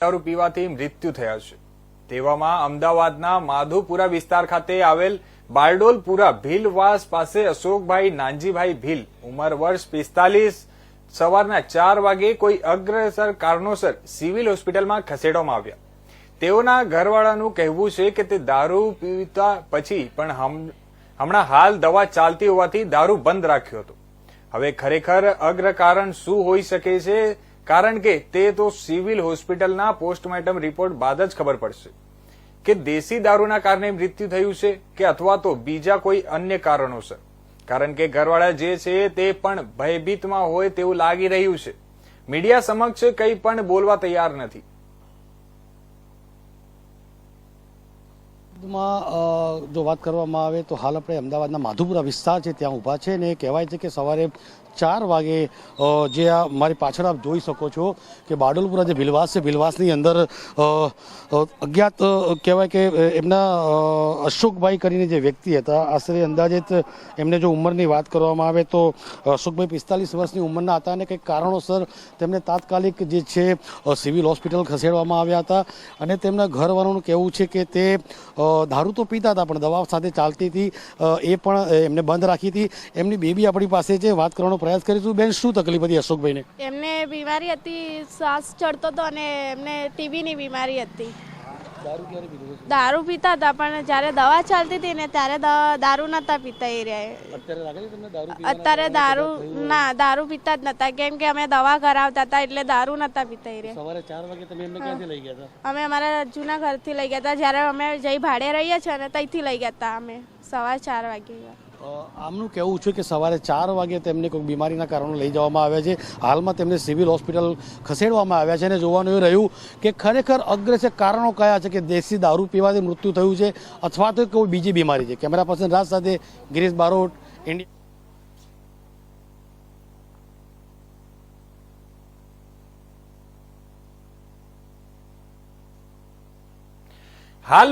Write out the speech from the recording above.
દારૂ પીવાથી મૃત્યુ થયા છે. તેવામાં અમદાવાદના માધુપુરા વિસ્તાર ખાતે આવેલ બારડોલપુરા ભીલવાસ પાસે અશોકભાઈ નાનજીભાઈ ભીલ, ઉંમર વર્ષ પિસ્તાલીસ, સવારના ચાર વાગે કોઈ અગ્રસર કારણોસર સિવિલ હોસ્પિટલમાં ખસેડવામાં આવ્યા. તેઓના ઘરવાળાનું કહેવું છે કે તે દારૂ પીતા પછી પણ હમ- હમણાં હાલ દવા ચાલતી હોવાથી દારૂ બંધ રાખ્યો હતો. હવે ખરેખર અગ્ર કારણ શું હોઈ શકે છે? કારણ કે તે તો સિવિલ હોસ્પિટલના પોસ્ટમોર્ટમ રિપોર્ટ બાદ જ ખબર પડશે. કે દેશી દારૂના કારણે મૃત્યુ થયું છે કે અથવા તો બીજા કોઈ અન્ય કારણોસર? કારણ કે ઘરવાળા જે છે તે પણ ભયભીતમાં હોય તેવું લાગી રહ્યું છે. મીડિયા સમક્ષ કંઈ પણ બોલવા તૈયાર નથી. માં જો વાત કરવામાં આવે તો હાલ આપણે અમદાવાદના માધુપુરા વિસ્તાર છે, ત્યાં ઊભા છે ને કહેવાય છે કે સવારે ચાર વાગે જે આ મારી પાછળ આપ જોઈ શકો છો કે બારડોલપુરા જે ભીલવાસ છે ભીલવાસની અંદર અજ્ઞાત કહેવાય કે એમના અશોકભાઈ કરીને જે વ્યક્તિ હતા, આશરે અંદાજિત એમને જો ઉંમરની વાત કરવામાં આવે તો અશોકભાઈ પિસ્તાલીસ વર્ષની ઉંમરના હતા અને કંઈક કારણોસર તેમને તાત્કાલિક જે છે સિવિલ હોસ્પિટલ ખસેડવામાં આવ્યા હતા અને તેમના ઘરવાળાનું કહેવું છે કે તે દારૂ તો પીતા હતા, પણ દવા સાથે ચાલતી હતી એ પણ એમને બંધ રાખી હતી. એમની બેબી આપણી પાસે છે, વાત કરવાનો પ્રયાસ કરીશું. બેન, શું તકલીફ હતી અશોકભાઈને? એમને બીમારી હતી, શ્વાસ ચડતો હતો અને એમને ટીબીની બીમારી હતી. દારૂ પીતા હતા પણ જ્યારે દવા ચાલતી હતી ને ત્યારે દારૂ નતા પીતા એ રહ્યા અત્યારે દારૂ ના દારૂ પીતા જ નતા કેમ કે અમે દવા કરાવતા હતા એટલે દારૂ નતા પીતા એ રહ્યા. સવારે ચાર વાગે તમે એમને ક્યાંથી લઈ ગયા હતા? અમે અમારા જૂના ઘરથી લઈ ગયા હતા જ્યારે અમે જઈ ભાડે રહીએ છીએ ને ત્યાંથી લઈ ગયા હતા અમે સવાર ચાર વાગે આમનું કહેવું છે કે સવારે ચાર વાગે તેમને કોઈ બીમારીના કારણે લઈ જવામાં આવ્યા છે. હાલમાં તેમને સિવિલ હોસ્પિટલ ખસેડવામાં આવ્યા છે અને જોવાનું એ રહ્યું કે ખરેખર અગ્રેસર કારણો કયા છે કે દેશી દારૂ પીવાથી મૃત્યુ થયું છે અથવા તો કોઈ બીજી બીમારી છે? કેમેરા પર્સન રાજ સાથે ગિરીશ બારોટ, ઇન્ડિયા હાલ